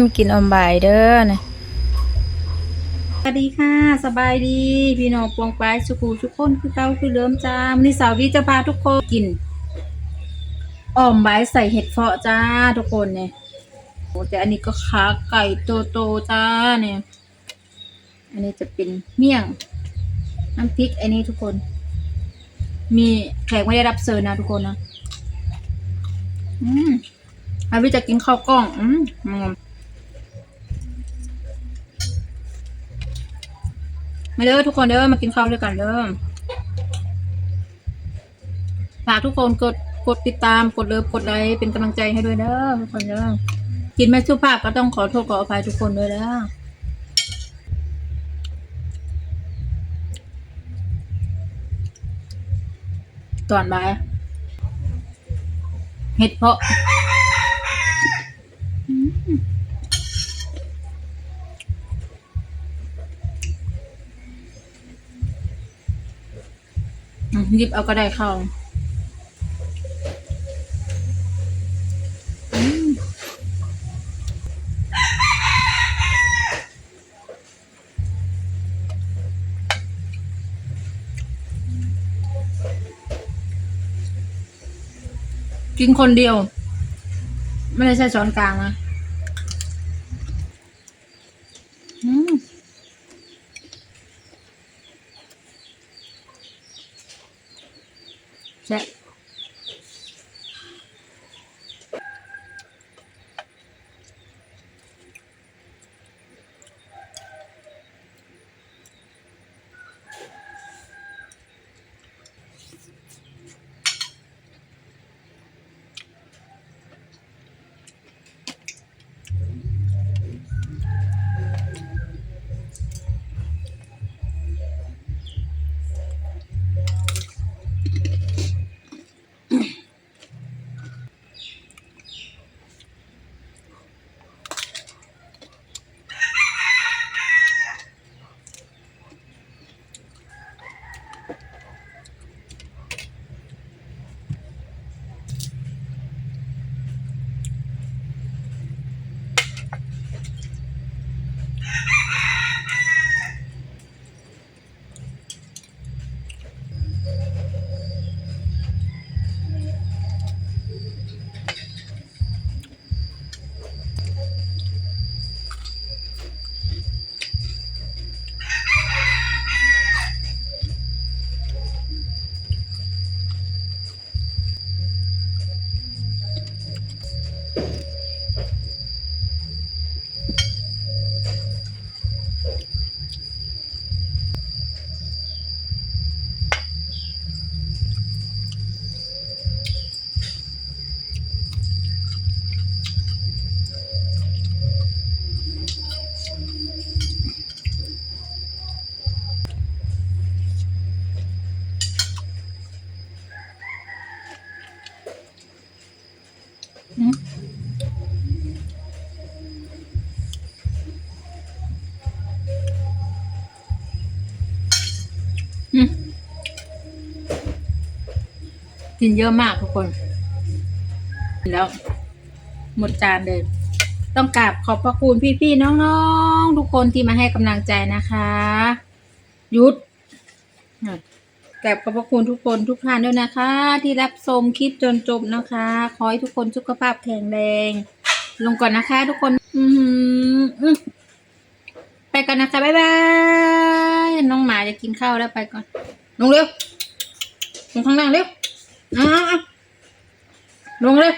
กินออมบายเด้อนะสวัสดีค่ะ สบายดี พี่น้องปวงปลายสุกูทุกคนคือเก้าคือเริ่มจ้าวันนี้สาววิจะพาทุกคนกินอ่อมใบายใส่เห็ดเฟาะจ้าทุกคนเนี่ยโอ้แต่อันนี้ก็ขาไก่โตๆจ้าเนี่ย อันนี้จะเป็นเมี่ยง น้ำพริกอันนี้ทุกคน มีแขกไม่ได้รับเชิญนะทุกคนนะ อืมอาวิจะกินข้าวกล้อง อืม มาเด้อทุกคนเด้อมากินข้าวด้วยกันเด้อฝากทุกคนกดกดติดตามกดเลิฟกดไลค์เป็นกำลังใจให้ด้วยเด้อทุกคนเด้อกินไม่สุภาพก็ต้องขอโทษขออภัยทุกคนด้วยเด้อตอนบ่ายเห็ดเพาะอืม อืมห ยิบเอาก็ได้เข้ากินคนเดียว ไม่ได้ใช้ช้อนกลางนะ ใกินเยอะมากทุกคน แล้ว หมดจานเลย ต้องกราบขอบพระคุณพี่ๆน้องๆ ทุกคนที่มาให้กำลังใจนะคะ ยุด กับขอบพระคุณทุกคนทุกท่านด้วยนะคะ ที่รับชมคลิปจนจบนะคะ ขอให้ทุกคนสุขภาพแข็งแรง ลงก่อนนะคะ ทุกคน อืไปก่อนนะคะบ๊ายบายน้องหมาจะกินข้าวแล้วไปก่อนลงเร็วลงข้างล่างเร็วอ้าวลงเร็ว